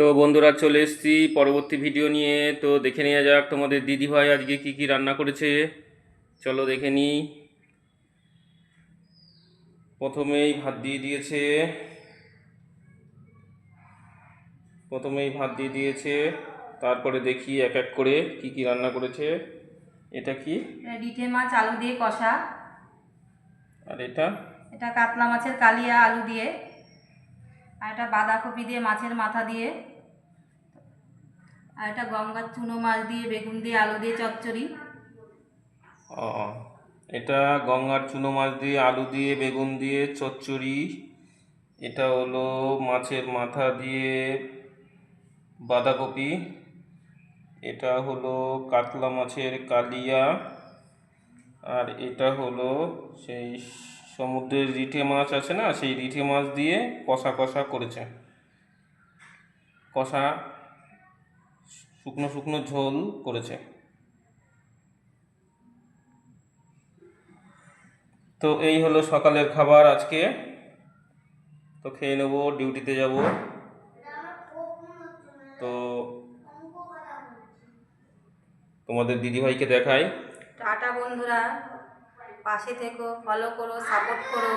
তো বন্ধুরা চলে এসেছি পরবর্তী ভিডিও নিয়ে। তো দেখে নেওয়া যাক তোমাদের দিদিভাই আজকে কি কি রান্না করেছে। চলো দেখে নিই। প্রথমেই ভাত দিয়ে দিয়েছে। প্রথমেই ভাত দিয়ে দিয়েছে। তারপরে দেখি এক এক করে কি কি রান্না করেছে। এটা কি? রিঠে মাছ আলু দিয়ে কষা। আর এটা? এটা কাতলা মাছের কালিয়া আলু দিয়ে। আর এটা বাঁধাকপি দিয়ে, মাছের মাথা দিয়ে। আর এটা গঙ্গার চুনো মাছ দিয়ে, বেগুন দিয়ে, আলু দিয়ে, চচ্চড়ি। ও, এটা গঙ্গার চুনো মাছ দিয়ে, আলু দিয়ে, বেগুন দিয়ে, চচ্চড়ি। এটা হলো মাছের মাথা দিয়ে বাঁধাকপি। এটা হলো কাতলা মাছের কালিয়া। আর এটা হলো সেই সমুদ্রের রিঠে মাছ আছে না, সেই রিঠে মাছ দিয়ে কষা কষা করেছে। কষা শুকনো শুকনো ঝোল করেছে। তো এই হলো সকালের খাবার আজকে। তো খেয়ে নেব, ডিউটিতে যাব। তো তোমাদের দিদিভাইকে দেখাই। টাটা বন্ধুরা। পাশে থেকো ফলো করো সাপোর্ট করো।